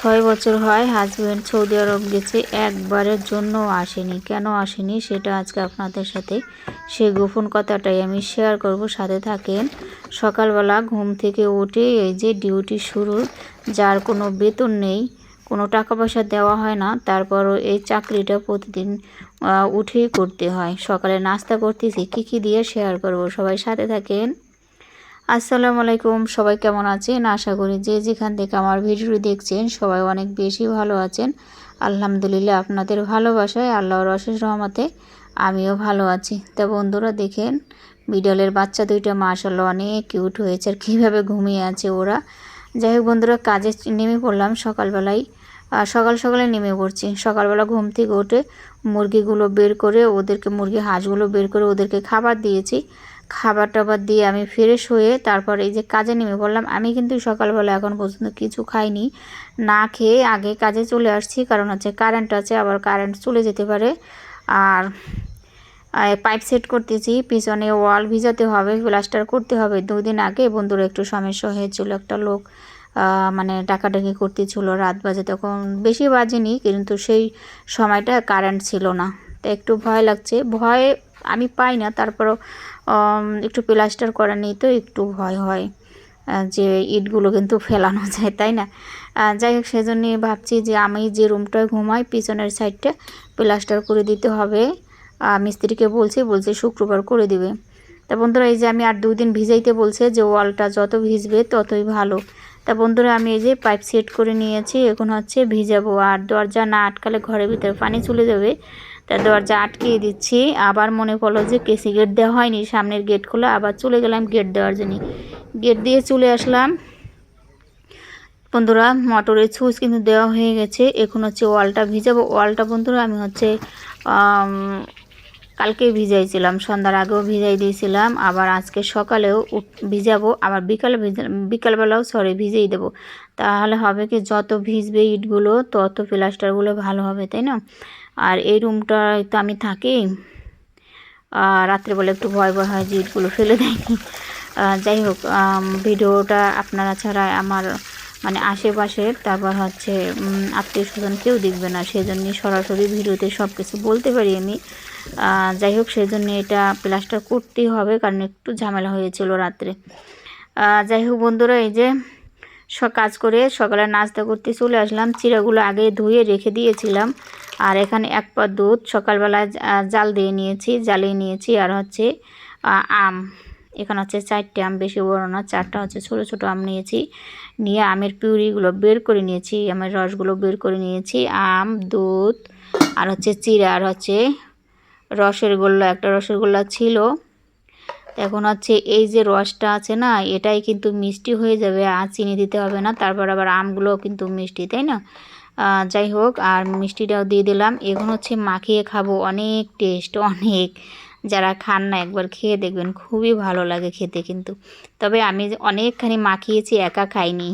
ছয় বছর হয় হাজব্যান্ড সৌদি আরব গেছে, একবারের জন্য আসেনি। কেন আসেনি? সেটা আজকে আপনাদের সাথে সেই গোপন কথাটাই আমি শেয়ার করব। সাথে থাকেন, সকালবেলা ঘুম থেকে উঠে এই যে ডিউটি শুরু, যার কোনো বেতন নেই, কোনো টাকা পয়সা দেওয়া হয় না, তারপরও এই চাকরিটা প্রতিদিন উঠেই করতে হয়। সকালে নাস্তা করতেছি, কী কী দিয়ে শেয়ার করব? সবাই সাথে থাকেন। আসসালামু আলাইকুম, সবাই কেমন আছেন? আশা করি যে যেখান থেকে আমার ভিডিও দেখছেন, সবাই অনেক বেশি ভালো আছেন। আলহামদুলিল্লাহ, আপনাদের ভালোবাসায়, আল্লাহর অশেষ রহমতে আমিও ভালো আছি। তা বন্ধুরা, দেখেন, বিড়ালের বাচ্চা দুইটা মাশাল্লাহ অনেক কিউট হয়েছে আর কীভাবে ঘুমিয়ে আছে ওরা। যাই হোক বন্ধুরা, কাজে নেমে পড়লাম, সকালবেলায় সকাল সকালে নেমে পড়ছি। সকালবেলা ঘুম থেকে উঠে মুরগিগুলো বের করে, ওদেরকে মুরগি হাঁসগুলো বের করে ওদেরকে খাবার দিয়েছি। খাবার টাবার দিয়ে আমি ফ্রেশ হয়ে তারপর এই যে কাজে নেমে পড়লাম। আমি কিন্তু সকালবেলা এখন পর্যন্ত কিছু খাইনি। না খেয়ে আগে কাজে চলে আসছি, কারণ হচ্ছে কারেন্ট আছে, আবার কারেন্ট চলে যেতে পারে। আর পাইপ সেট করতেছি, পিছনে ওয়াল ভিজাতে হবে প্লাস্টার করতে হবে। দুদিন আগে বন্ধুরা একটু সমস্যা হয়েছিল, একটা লোক মানে ডাকাডাকি করতেছিল রাত বাজে, তখন বেশি বাজেনি, কিন্তু সেই সময়টা কারেন্ট ছিল না। তো একটু ভয় লাগছে। ভয় আমি পাই না, তারপরও একটু প্লাস্টার করা নেই তো একটু ভয় হয় যে ইটগুলো কিন্তু ফেলানো যায়, তাই না? যাই হোক সেজন্যই ভাবছি যে আমি যে রুমটায় ঘুমাই, পিছনের সাইডটা প্লাস্টার করে দিতে হবে। মিস্ত্রিকে বলছি, বলছে শুক্রবার করে দিবে। তা বন্ধুরা, এই যে আমি আর দুই দিন ভিজাইতে বলছে যে ওয়ালটা যত ভিজবে ততই ভালো। তা বন্ধুরা, আমি এই যে পাইপ সেট করে নিয়েছি, এখন হচ্ছে ভিজাবো। আর দরজা না আটকালে ঘরের ভিতরে পানি চলে যাবে। তা দরজা আটকিয়ে দিচ্ছি। আবার মনে পড়ল যে কেসি গেট দেওয়া হয়নি, সামনের গেট খোলা আবার চলে গেলাম গেট দেওয়ার জন্য। গেট দিয়ে চলে আসলাম। বন্ধুরা, মোটরের সুইচ কিন্তু দেওয়া হয়ে গেছে। এখন হচ্ছে ওয়ালটা ভিজাবো। ওয়ালটা বন্ধুরা, আমি হচ্ছে কালকে ভিজাইছিলাম। সন্ধ্যার আগেও ভিজাই দিয়েছিলাম। আবার আজকে সকালেও ভিজাবো। আবার বিকালে ভিজা, বিকালবেলাও সরি ভিজেই দেবো। তাহলে হবে কি, যত ভিজবে ইটগুলো, তত প্লাস্টারগুলো ভালো হবে, তাই না? আর এই রুমটায় তো আমি থাকি। রাত্রেবেলা একটু ভয় ভয় হয় যে ইটগুলো ফেলে দেয়নি যাই হোক ভিডিওটা আপনারা ছাড়া আমার মানে আশেপাশে, তারপর হচ্ছে আত্মীয় স্বজন কেউ দেখবে না। সেজন্য সরাসরি ভিডিওতে সব কিছু বলতে পারি আমি। যাই হোক সেজন্য এটা প্লাস্টার করতেই হবে, কারণ একটু ঝামেলা হয়েছিল রাত্রে। যাই হোক বন্ধুরা, এই যে সব কাজ করে সকালে নাস্তা করতে চলে আসলাম। চিড়াগুলো আগে ধুয়ে রেখে দিয়েছিলাম। আর এখানে এক পা দুধ, সকালবেলা জাল দিয়ে নিয়েছি, জ্বালিয়ে নিয়েছি, আর হচ্ছে আম। এখানে হচ্ছে চারটে আম, বেশি বড় না, চারটা হচ্ছে ছোটো ছোটো আম নিয়েছি। নিয়ে আমের পিউরিগুলো বের করে নিয়েছি, আমের রসগুলো বের করে নিয়েছি, আম, দুধ, আর হচ্ছে চিড়া, আর হচ্ছে রসের গোল্লা, একটা রসের গোল্লা ছিল। এখন হচ্ছে এই যে রসটা আছে না, এটাই কিন্তু মিষ্টি হয়ে যাবে, আর চিনি দিতে হবে না, তারপর আবার আমগুলোও কিন্তু মিষ্টি, তাই না? যাই হোক, আর মিষ্টিটাও দিয়ে দিলাম। এখন হচ্ছে মাখিয়ে খাব। অনেক টেস্ট অনেক। যারা খান না, একবার খেয়ে দেখবেন। খুবই ভালো লাগে খেতে কিন্তু। তবে আমি অনেকখানি মাখিয়েছি, একা খাইনি।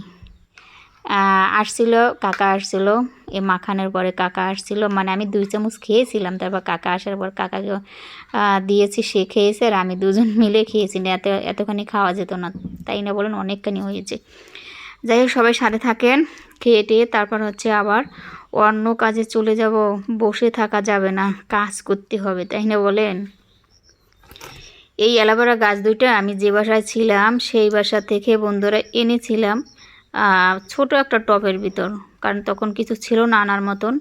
আসছিল, কাকা আসছিল। এ মাখানোর পরে কাকা আসছিল। মানে আমি দুই চামচ খেয়েছিলাম, তারপর কাকা আসার পর কাকাকে দিয়েছি, সে খেয়েছে, আর আমি দুজন মিলে খেয়েছি। না, এত, এতখানি খাওয়া যেত না। তাই না বলুন? অনেকখানি হয়েছে। যাই হোক, সবাই সাথে থাকেন। খেয়ে টেয়ে তারপর হচ্ছে আবার অন্য কাজে চলে যাব। বসে থাকা যাবে না। কাজ করতে হবে, তাই না বলেন? এই অ্যালোভেরা গাছ দুইটা আমি যে বাসায় ছিলাম, সেই বাসা থেকে বন্ধুরা এনেছিলাম ছোট একটা টবের ভিতর। কারণ তখন কিছু ছিল না আনার মতন।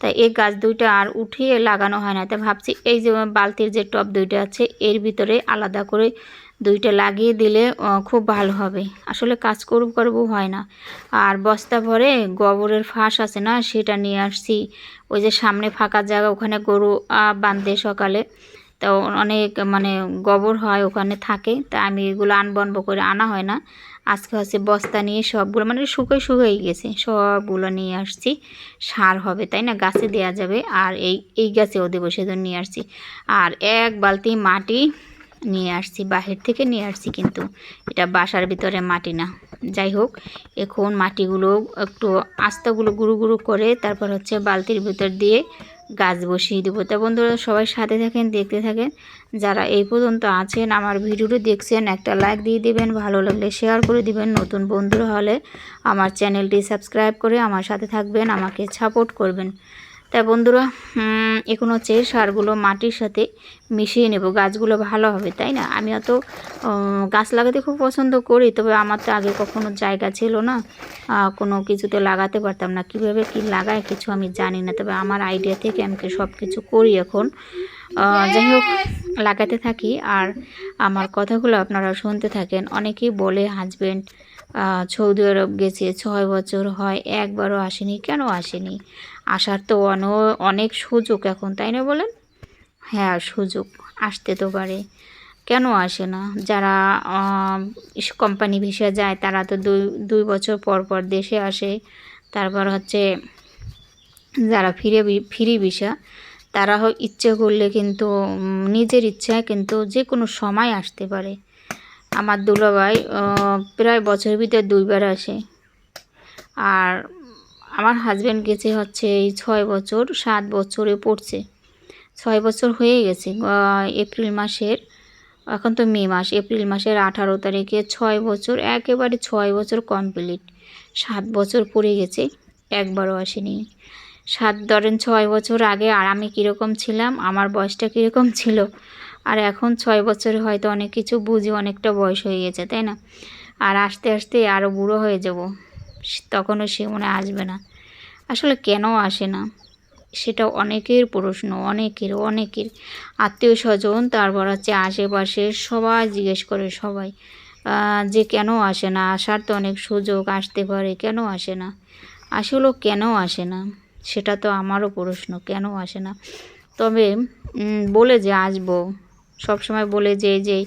তাই এই গাছ দুইটা আর উঠিয়ে লাগানো হয় না। তাই ভাবছি এই যে বালতির যে টব দুইটা আছে, এর ভিতরে আলাদা করে দুইটা লাগিয়ে দিলে খুব ভালো হবে। আসলে কাজ করব করব হয় না। আর বস্তা ভরে গোবরের ফাঁস আছে না, সেটা নিয়ে আসছি। ওই যে সামনে ফাঁকা জায়গা, ওখানে গরু বাঁধে সকালে। তো অনেক মানে গোবর হয়, ওখানে থাকে। তা আমি এগুলো আনবনব করে আনা হয় না। আজকে হচ্ছে বস্তা নিয়ে সবগুলো মানে শুকিয়ে শুকিয়ে গেছে। সবগুলো নিয়ে আসছি। সার হবে, তাই না? গাছে দেওয়া যাবে। আর এই এই গাছেও দেবো, সেজন্য নিয়ে আসছি। আর এক বালতি মাটি নিয়ে আসছি, বাহির থেকে নিয়ে আসছি কিন্তু। এটা বাসার ভিতরে মাটি না। যাই হোক, এখন মাটিগুলো একটু আস্তাগুলো গুঁড়ো গুঁড়ো করে তারপর হচ্ছে বালতির ভিতর দিয়ে গাছ বসিয়ে দেবো। তা বন্ধুরা, সবাই সাথে থাকেন, দেখতে থাকেন। যারা এই পর্যন্ত আছেন, আমার ভিডিওটি দেখছেন, একটা লাইক দিয়ে দিবেন, ভালো লাগলে শেয়ার করে দিবেন। নতুন বন্ধুরা হলে আমার চ্যানেলটি সাবস্ক্রাইব করে আমার সাথে থাকবেন, আমাকে সাপোর্ট করবেন। তাই বন্ধুরা এখন হচ্ছে সারগুলো মাটির সাথে মিশিয়ে নেব। গাছগুলো ভালো হবে, তাই না? আমি অত গাছ লাগাতে খুব পছন্দ করি, তবে আমার তো আগে কখনো জায়গা ছিল না। কোনো কিছুতে লাগাতে পারতাম না। কীভাবে কি লাগায় কিছু আমি জানি না, তবে আমার আইডিয়া থেকে আমি সব কিছু করি এখন। যাই হোক, লাগাতে থাকি। আর আমার কথাগুলো আপনারা শুনতে থাকেন। অনেকেই বলে, হাজবেন্ড সৌদি আরব গেছে, ছয় বছর হয়, একবারও আসেনি। কেন আসেনি? আসার তো অন- অনেক সুযোগ এখন, তাই না বলেন? হ্যাঁ সুযোগ, আসতে তো পারে। কেন আসে না? যারা কোম্পানি ভিসা যায়, তারা তো দুই দুই বছর পর পর দেশে আসে। তারপর হচ্ছে, যারা ফিরে ফিরি ভিসা, তারা ইচ্ছে করলে কিন্তু নিজের ইচ্ছায় কিন্তু যে কোনো সময় আসতে পারে। আমার দুলাভাই প্রায় বছরের ভিতরে দুইবার আসে। আর আমার হাজব্যান্ড গেছে হচ্ছে এই ছয় বছর, সাত বছরে পড়ছে। ছয় বছর হয়ে গেছে এপ্রিল মাসের, এখন তো মে মাস, এপ্রিল মাসের আঠারো তারিখে ছয় বছর, একেবারে ছয় বছর কমপ্লিট সাত বছর পড়ে গেছে, একবারও আসেনি। সাত ধরেন ছয় বছর আগে আর আমি কীরকম ছিলাম, আমার বয়সটা কীরকম ছিল? আর এখন ছয় বছরে হয়তো অনেক কিছু বুঝি অনেকটা বয়স হয়ে গেছে, তাই না? আর আস্তে আস্তে আরও বুড়ো হয়ে যাব। তখনও সে মনে আসবে না। আসলে কেন আসে না? সেটা অনেকের প্রশ্ন, অনেকের অনেকের আত্মীয় স্বজন তারপর হচ্ছে আশেপাশে সবাই জিজ্ঞেস করে সবাই যে কেন আসে না? আসার তো অনেক সুযোগ আসতে পারে, কেন আসে না? আসলেও কেন আসে না? সেটা তো আমারও প্রশ্ন, কেন আসে না? তবে বলে যে আসব সব সময় বলে যে যে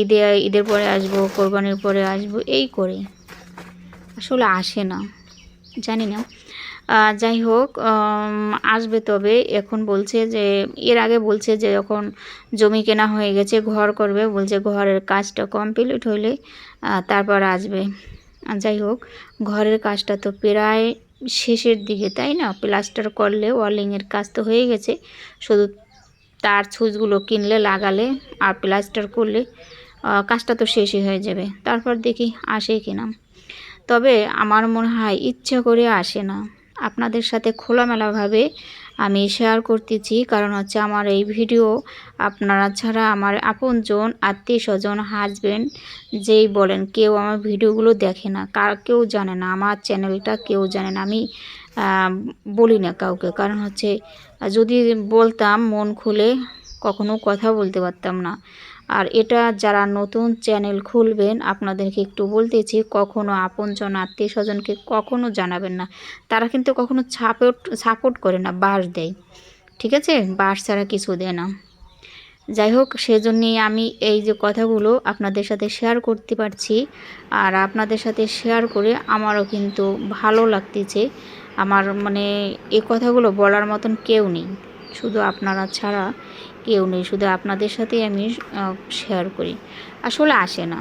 ঈদে, ঈদের পরে আসব, কোরবানির পরে আসব, এই করে আসলে আসে না, জানি না। যাই হোক আসবে তবে। এখন বলছে যে, এর আগে বলছে যে, যখন জমি কেনা হয়ে গেছে, ঘর করবে, বলছে ঘরের কাজটা কমপ্লিট হইলে তারপর আসবে। যাই হোক, ঘরের কাজটা তো প্রায় শেষের দিকে, তাই না? প্লাস্টার করলে ওয়ালিংয়ের কাজ তো হয়ে গেছে। শুধু তার সুইচগুলো কিনলে, লাগালে আর প্লাস্টার করলে কাজটা তো শেষই হয়ে যাবে। তারপর দেখি আসে কিনা। তবে আমার মনে হয় ইচ্ছা করে আসে না। আপনাদের সাথে খোলামেলাভাবে আমি শেয়ার করতেছি, কারণ হচ্ছে আমার এই ভিডিও আপনারা ছাড়া আমার আপনজন আত্মীয় স্বজন হাজব্যান্ড যেই বলেন, কেউ আমার ভিডিওগুলো দেখে না, কার কেউ জানে না, আমার চ্যানেলটা কেউ জানে না, আমি বলি না কাউকে। কারণ হচ্ছে যদি বলতাম, মন খুলে কখনো কথা বলতে পারতাম না। আর এটা যারা নতুন চ্যানেল খুলবেন, আপনাদেরকে একটু বলতেছি, কখনো আপনজন আত্মীয় স্বজনকে কখনো জানাবেন না। তারা কিন্তু কখনো সাপোর্ট সাপোর্ট করে না বাস দেয়। ঠিক আছে? বাস ছাড়া কিছু দেয় না। যাই হোক, সেজন্যই আমি এই যে কথাগুলো আপনাদের সাথে শেয়ার করতে পারছি, আর আপনাদের সাথে শেয়ার করে আমারও কিন্তু ভালো লাগতেছে। আমার মানে এই কথাগুলো বলার মতন কেউ নেই। শুধু আপনারা ছাড়া। কেউ নেই, শুধু আপনাদের সাথে আমি শেয়ার করি। আসলে আসে না।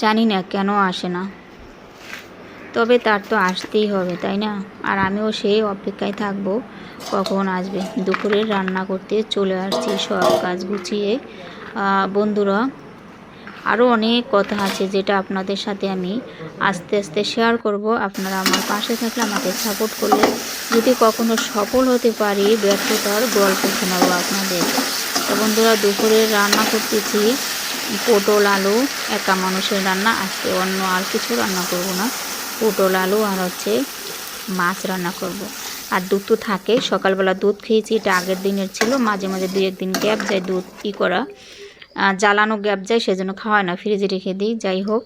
জানি না কেন আসে না। তবে তার তো আসতেই হবে, তাই না? আর আমিও সেই অপেক্ষায় থাকব, কখন আসবে। দুপুরে রান্না করতে চলে আসছি, সব কাজ গুছিয়ে। বন্ধুরা আরও অনেক কথা আছে যেটা আপনাদের সাথে আমি আস্তে আস্তে শেয়ার করব। আপনারা আমার পাশে থাকলে আমাকে সাপোর্ট করলে যদি কখনো সফল হতে পারি ব্যর্থতার গল্প শোনাবো আপনাদের। তো বন্ধুরা, দুপুরে রান্না করতেছি পটল আলু, একা মানুষের রান্না, আজকে অন্য আর কিছু রান্না করব না। পটল আলু আর হচ্ছে মাছ রান্না করব। আর দুধ তো থাকে, সকালবেলা দুধ খেয়েছি, এটা আগের দিনের ছিল, মাঝে মাঝে দু একদিন গ্যাপ যায় দুধ ই করা। জ্বালানো গ্যাপ যায়, সেজন্য খাওয়ায় না। ফ্রিজে রেখে দিই, যাই হোক।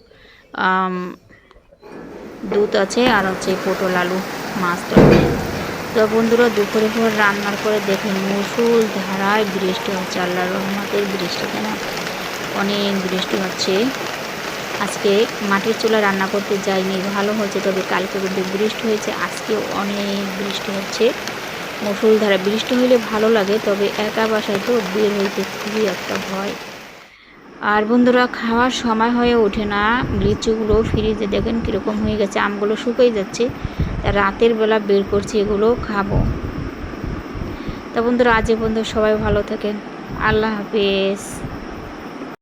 দুধ আছে, আর হচ্ছে পটল আলু, মাছ তরকারি তো বন্ধুরা, দুপুরে পর রান্নার পরে দেখেন মুসুল ধারায় বৃষ্টি হচ্ছে আল্লাহর রহমতের বৃষ্টি কেন অনেক বৃষ্টি হচ্ছে। আজকে মাটির চুলা রান্না করতে যাইনি, ভালো হয়েছে, তবে কালকে কিন্তু বৃষ্টি হয়েছে, আজকে অনেক বৃষ্টি হচ্ছে। মুসুলধারা বৃষ্টি হলে ভালো লাগে, তবে একা বাসায় তো বের হইতে খুবই একটা ভয়। আর বন্ধুরা, খাওয়ার সময় হয়ে ওঠে না। লিচুগুলো ফ্রিজে দেখেন কীরকম হয়ে গেছে, আমগুলো শুকিয়ে যাচ্ছে। তা রাতের বেলা বের করছি, এগুলো খাব। তা বন্ধুরা, আজ বন্ধু সবাই ভালো থাকেন। আল্লাহ হাফিজ।